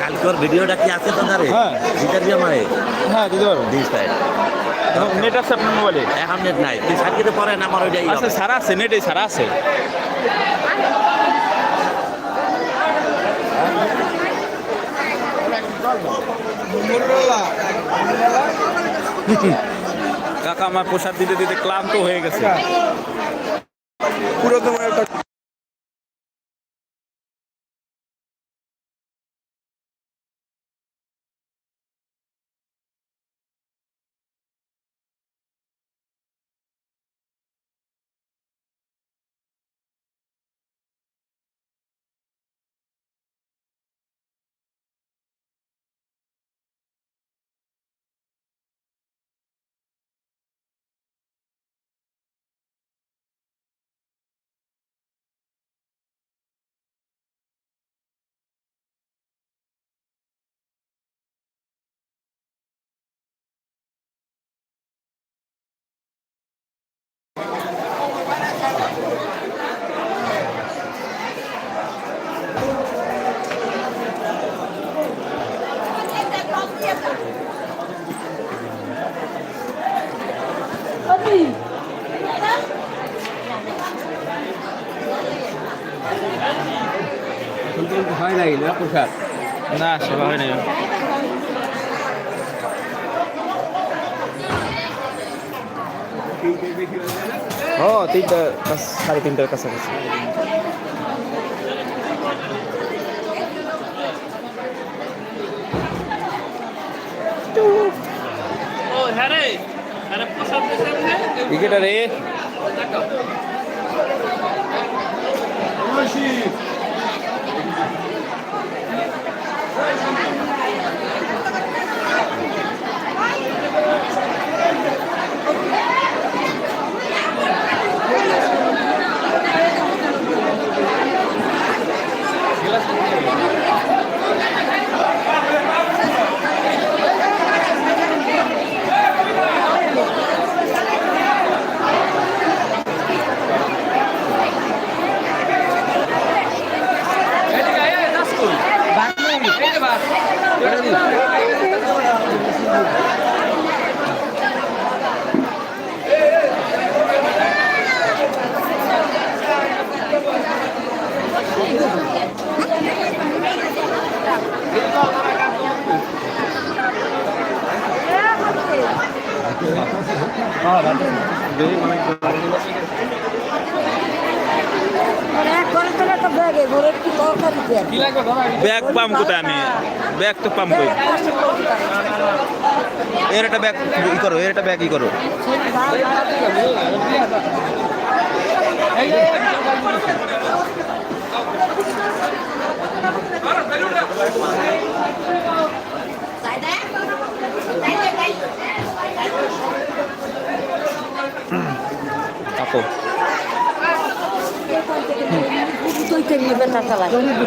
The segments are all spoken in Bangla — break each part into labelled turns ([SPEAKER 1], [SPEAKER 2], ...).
[SPEAKER 1] কালকের ভিডিওটা কি আছে তো
[SPEAKER 2] হ্যাঁ।
[SPEAKER 1] দিতে দিয়ে আমারে
[SPEAKER 2] হ্যাঁ দিতে পারব।
[SPEAKER 1] দিস তাই
[SPEAKER 2] নেট আছে আপনার মোবাইলে
[SPEAKER 1] এখন নেট নাই। তুই সার্কিটে পরে না আমার ওইটাই
[SPEAKER 2] আচ্ছা সারা আছে নেটে সারা আছে। কাকা আমার প্রসাদ দিতে দিতে ক্লান্ত হয়ে গেছে।
[SPEAKER 3] পুরো তোমার একটা
[SPEAKER 4] হয় নাই না
[SPEAKER 2] সেবা হয় নাই ও তিনটা সাড়ে তিনটার কাছাকাছি। ক্রিকেটার
[SPEAKER 5] ব্যাগে
[SPEAKER 2] পাম কোথায় আমি? ব্যাগ তো পাম কই এর একটা ব্যাগ ই করো, এর একটা ব্যাগ ই করো। আপো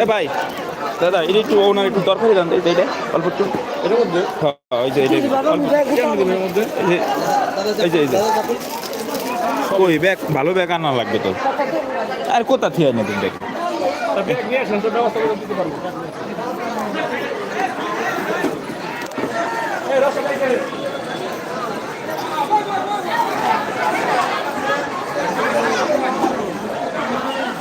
[SPEAKER 2] এ ভাই দাদা এটা একটু ওনার একটু তরকারি দান তো এইটা অল্প একটু। এটার মধ্যে? এই যে অল্প এই যে। এই যে ওই ব্যাগ ভালো ব্যাগ আনা লাগবে তো। আর কোথা থেকে আনে দিন ব্যাগ?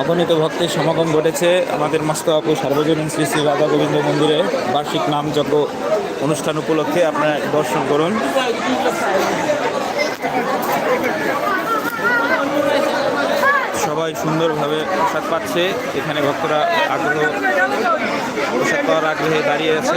[SPEAKER 2] অগণিত ভক্তের সমাগম ঘটেছে আমাদের মস্ত সার্বজনীন শ্রী শ্রী রাধা গোবিন্দ মন্দিরে। বার্ষিক নামযজ্ঞ অনুষ্ঠান উপলক্ষে আপনারা দর্শন করুন। সবাই সুন্দরভাবে প্রসাদ পাচ্ছে। এখানে ভক্তরা আগ্রহ, প্রসাদ পাওয়ার আগ্রহে দাঁড়িয়ে আছে।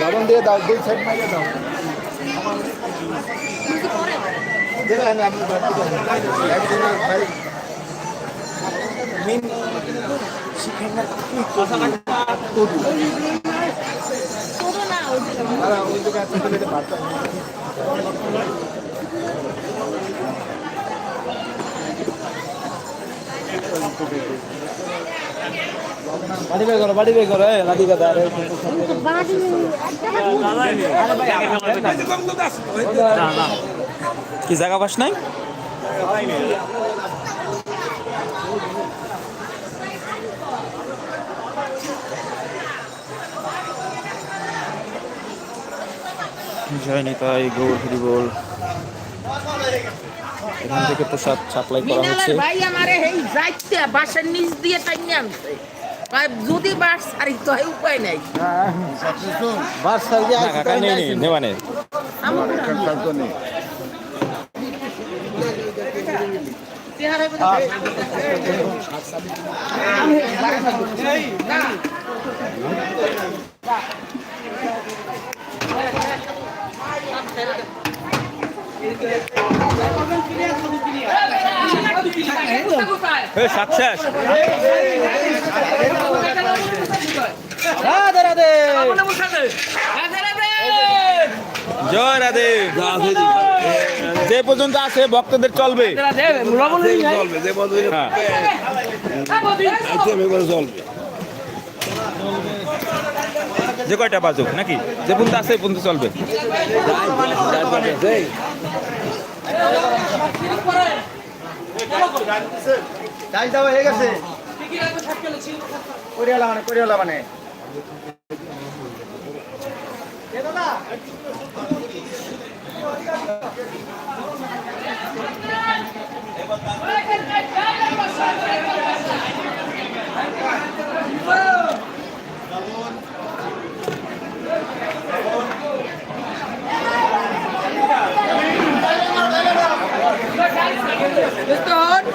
[SPEAKER 1] লবণ দিয়ে দাও দুই সাইড মাইরে দাও। দেখেন আপনি একদিন ভাই মেন শিখানোর না ওই জায়গায়
[SPEAKER 2] বাড়ি বের করো বাড়ি বের করো এ আরে কি জায়গা পাস নাই? জয়নি তাই গৌর এখান থেকে প্রসাদ সাপ্লাই করা হচ্ছে।
[SPEAKER 6] ভাই আমারে এই যাইতে বাসের নিচ দিয়ে টাইনে আনছে। যদি বাস ছাড়ি তো হয় উপায় নাই।
[SPEAKER 1] বাস সাইডে
[SPEAKER 2] না কাকা নেই নেই নেওয়া নেই। A success Radhe Radhe. জয় রাধে। যে পর্যন্ত আছে ভক্তদের চলবে। হ্যাঁ যে কয়টা বাজুক নাকি? যে পর্যন্ত আছে এই পর্যন্ত চলবে।
[SPEAKER 1] যাই যাও হয়ে গেছে করিয়ালা মানে করিয়ালা মানে Mr.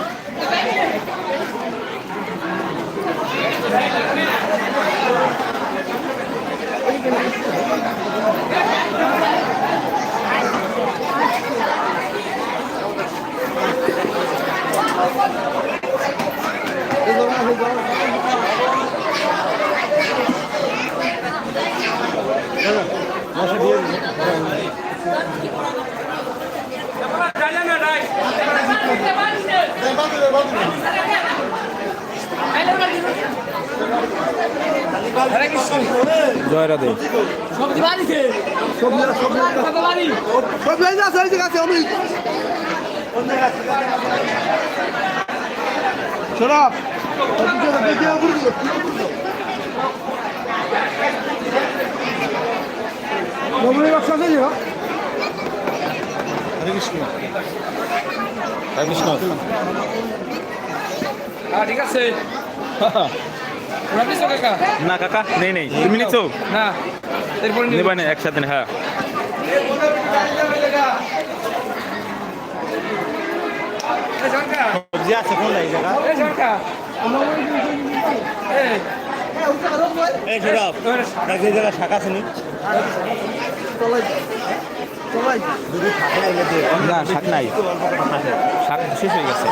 [SPEAKER 2] জয় রাধে
[SPEAKER 1] সব লাইন আছে এই আমি আছে
[SPEAKER 2] হরে কৃষ্ণ হরে কৃষ্ণ।
[SPEAKER 4] ঠিক আছে।
[SPEAKER 2] না কাকা নেই নেই। তুমি নিচ্ছ
[SPEAKER 4] না এরপরে নেবা।
[SPEAKER 2] না একসাথে হ্যাঁ।
[SPEAKER 1] সবজি আছে কোন এই জায়গা?
[SPEAKER 4] এই সরকার এই
[SPEAKER 1] এই শরাব এই জায়গা শাখা আছে নি।
[SPEAKER 2] না শাক নাই। শাক শেষ হয়ে গেছে।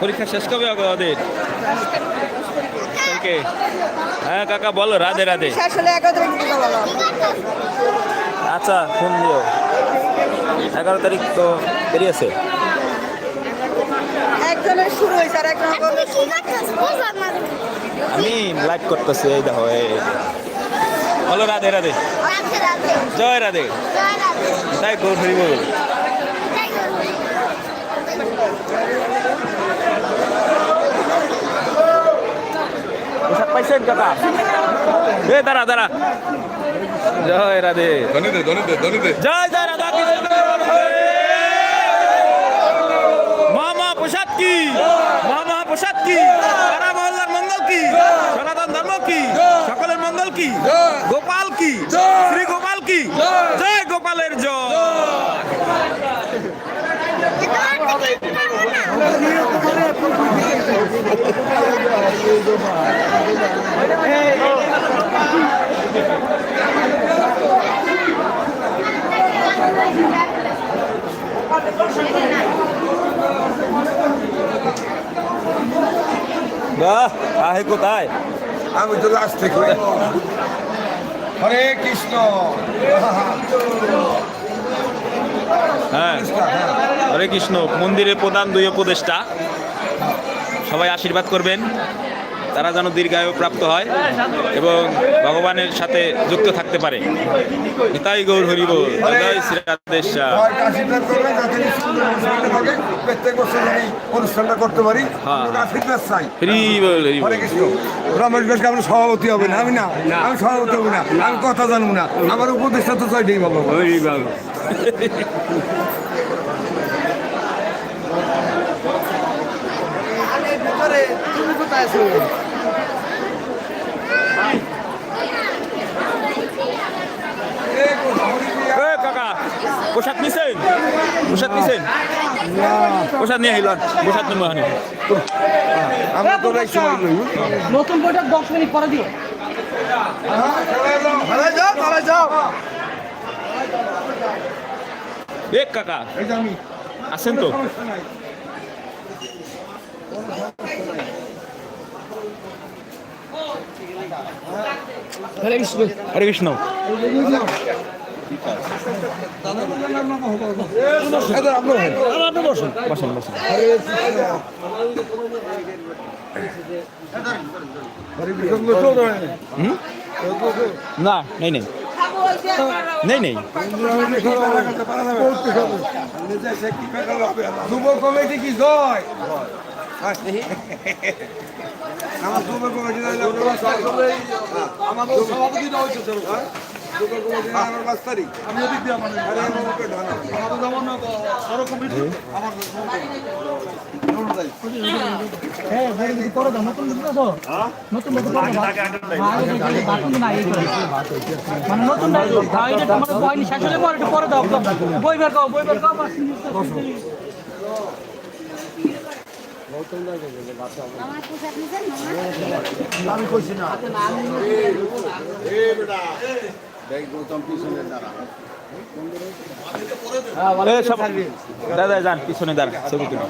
[SPEAKER 2] পরীক্ষা শেষ কবে হবে ওদের? হ্যাঁ কাকা বলো রাধে রাধে। আচ্ছা ফোন দিও। এগারো তারিখ তো দেরি আমি লাইভ করতেছি এই দেখো এই বলো রাধে রাধে। জয় রাধে। তাই গোল ফিরিব পোশাক জয় রাধে। জয় জয় গোপালের জয় বাহ আহে কোথায়?
[SPEAKER 3] আমি তো লাস্ট থেকে। হরে কৃষ্ণ।
[SPEAKER 2] হ্যাঁ হরে কৃষ্ণ মন্দিরের প্রধান দুই উপদেষ্টা। সবাই আশীর্বাদ করবেন। তারা যেন দীর্ঘায়ু প্রাপ্ত হয় এবং ভগবানের সাথে যুক্ত থাকতে পারে। তাই গৌর হরিব জয়
[SPEAKER 3] সুন্দর অনুষ্ঠানটা প্রত্যেক বছর অনুষ্ঠানটা করতে পারি
[SPEAKER 2] হ্যাঁ।
[SPEAKER 3] চাই
[SPEAKER 2] হরি হরি
[SPEAKER 3] হরে রমেশ ঘোষকে সভাপতি হবে না আমি না আমি সভাপতি হব না আমি কথা জানব না আমার উপদেষ্টা তো চাইটেই বাবা
[SPEAKER 2] এ কাকা প্রসাদ নিছেন? প্রসাদ নিছেন? প্রসাদ নিয়ে আহিল প্রসাদ নিয়ে হানি
[SPEAKER 3] আমরা তো
[SPEAKER 5] নতুন বইটা দশ মিনিট পরে দিও।
[SPEAKER 3] যাও যাও।
[SPEAKER 2] এ কাকা আছেন তো?
[SPEAKER 3] সমস্যা নাই
[SPEAKER 2] হরে কৃষ্ণ।
[SPEAKER 3] এটা আপনার
[SPEAKER 2] বসেন না, নেই নেই। নেই নেই।
[SPEAKER 3] যুব কমিটি কি জয়? আমার যুব কমিটি আমি
[SPEAKER 5] মানে নতুন গাড়িটা শেষ হলে পরে পরে বই বই
[SPEAKER 7] মামা
[SPEAKER 2] এ, সব দাদা যান পিছনে দাঁড়ান ছবি তুলি।